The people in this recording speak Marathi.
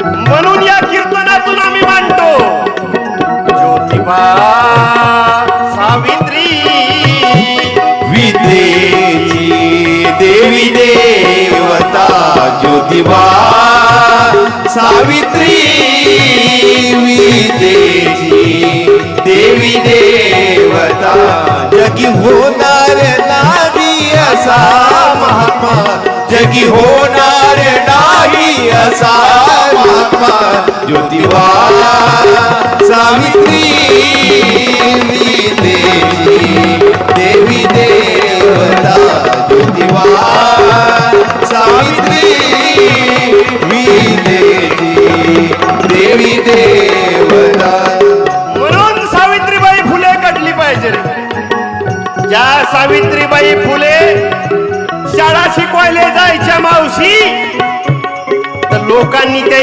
म्हणून या कीर्तनातून आम्ही मांडतो ज्योतिबा सावित्री विद्येची देवी देवता ज्योतिबा सावित्री विद्येची देवी देवता जगी होणार नाही असा महात्मा जगी होणार नाही असा ज्योतिबा सावित्री विद्येची देवी देवता ज्योतिबा सावित्री मी देवी देवी देवता म्हणून सावित्रीबाई फुले काढली पाहिजे ज्या सावित्रीबाई फुले शाळा शिकवायला जायच्या मावशी तर लोकांनी त्यांची